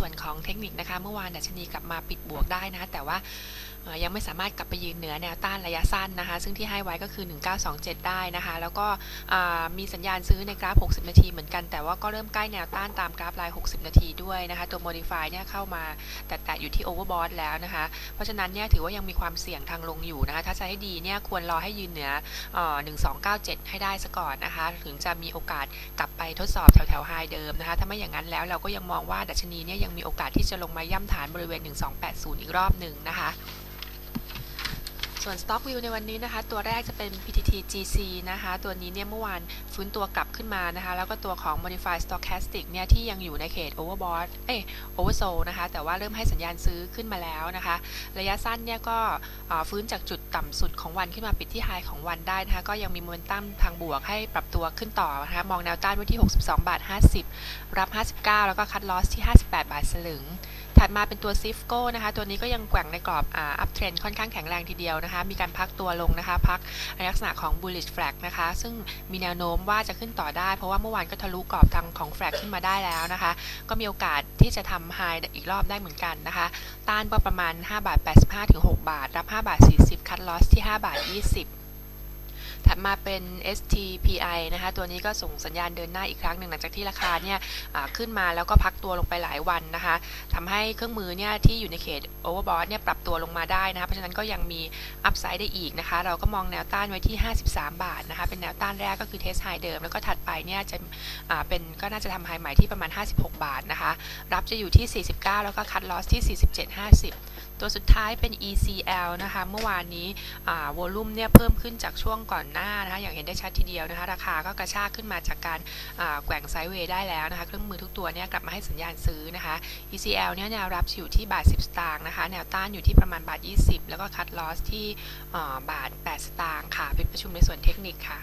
ส่วนของเทคนิคนะคะ เมื่อวานดัชนีกลับมาปิดบวกได้นะ แต่ว่า ยังไม่สามารถกลับไปยืนเหนือแนวต้านระยะสั้นนะคะ ซึ่งที่ให้ไว้ก็คือ 1927 ได้นะคะ แล้วก็มีสัญญาณซื้อในกราฟ 60 นาทีเหมือนกัน แต่ว่าก็เริ่มใกล้แนวต้านตามกราฟราย 60 นาทีด้วยนะคะ ตัว modify เนี่ยเข้ามาแตะอยู่ที่ overbought แล้วนะคะ เพราะฉะนั้นเนี่ยถือว่ายังมีความเสี่ยงทางลงอยู่นะคะ ถ้าจะให้ดีเนี่ยควรรอให้ยืนเหนืออ่อ1297 ให้ได้ซะก่อนนะคะ ถึงจะมีโอกาสกลับไปทดสอบแถวๆ high เดิมนะคะ ถ้าไม่อย่างนั้นแล้วเราก็ยังมองว่าดัชนีเนี่ยยังมีโอกาสที่จะลงมาย่ำฐานบริเวณ 1280 อีกรอบหนึ่งนะคะ ส่วน Stock View ในวันนี้นะคะ ตัวแรกจะเป็น PTT GC นะคะ ตัวนี้เนี่ยเมื่อวานฟื้นตัวกลับขึ้นมานะคะ แล้วก็ตัวของ Modified Stochastic เนี่ยที่ยังอยู่ในเขต Overbought เอ้ย Oversold นะคะ แต่ว่าเริ่มให้สัญญาณซื้อขึ้นมาแล้วนะคะ ระยะสั้นเนี่ยก็ฟื้นจากจุดต่ำสุดของวันขึ้นมาปิดที่ไฮของวันได้นะคะ ก็ยังมีโมเมนตัมทางบวกให้ปรับตัวขึ้นต่อนะคะ มองแนวต้านไว้ที่ 62 บาท 50 รับ 59 แล้วก็คัดลอสที่ 58 บาทสลึง ถัดมาเป็นตัว Sifco นะคะ ตัวนี้ก็ยังแกว่งในกรอบอ่า up trend ค่อนข้างแข็งแรงทีเดียวนะคะ มีการพักตัวลงนะคะ พักในลักษณะของ bullish flag นะคะ ซึ่งมีแนวโน้มว่าจะขึ้นต่อได้ เพราะว่าเมื่อวานก็ทะลุกรอบทางของ flag ขึ้นมาได้แล้วนะคะ ก็มีโอกาสที่จะทำ high อีกรอบได้เหมือนกันนะคะ ต้านก็ประมาณ5บาท85ถึง6บาท รับ5บาท40 คัดลอสที่5บาท20 ถัดมาเป็น STPI นะคะ ตัวนี้ก็ส่งสัญญาณเดินหน้าอีกครั้งหนึ่งหลังจากที่ราคาเนี่ยขึ้นมาแล้วก็พักตัวลงไปหลายวันนะคะทำให้เครื่องมือเนี่ยที่อยู่ในเขต overbought เนี่ยปรับตัวลงมาได้นะคะ เพราะฉะนั้นก็ยังมี upside ได้อีกนะคะ เราก็มองแนวต้านไว้ที่ 53 บาทนะคะ เป็นแนวต้านแรกก็คือ test high เดิม แล้วก็ถัดไปเนี่ยจะเป็นก็น่าจะทำ high ใหม่ที่ประมาณ 56 บาทนะคะ รับจะอยู่ที่ 49 แล้วก็คัดลอสที่ 47.50 ตัวสุดท้ายเป็น ECL นะคะ เมื่อวานนี้วอลุ่มเนี่ยเพิ่มขึ้นจากช่วงก่อนหน้านะคะอย่างเห็นได้ชัดทีเดียวนะคะราคาก็กระชากขึ้นมาจากการแกว่งไซด์เวย์ได้แล้วนะคะเครื่องมือทุกตัวเนี่ยกลับมาให้สัญญาณซื้อนะคะ ECL เนี่ยแนวรับอยู่ที่บาท 10 สตางค์นะคะแนวต้านอยู่ที่ประมาณบาท 20 แล้วก็คัดลอสที่บาท 8 สตางค์ค่ะปิดประชุมในส่วนเทคนิคค่ะ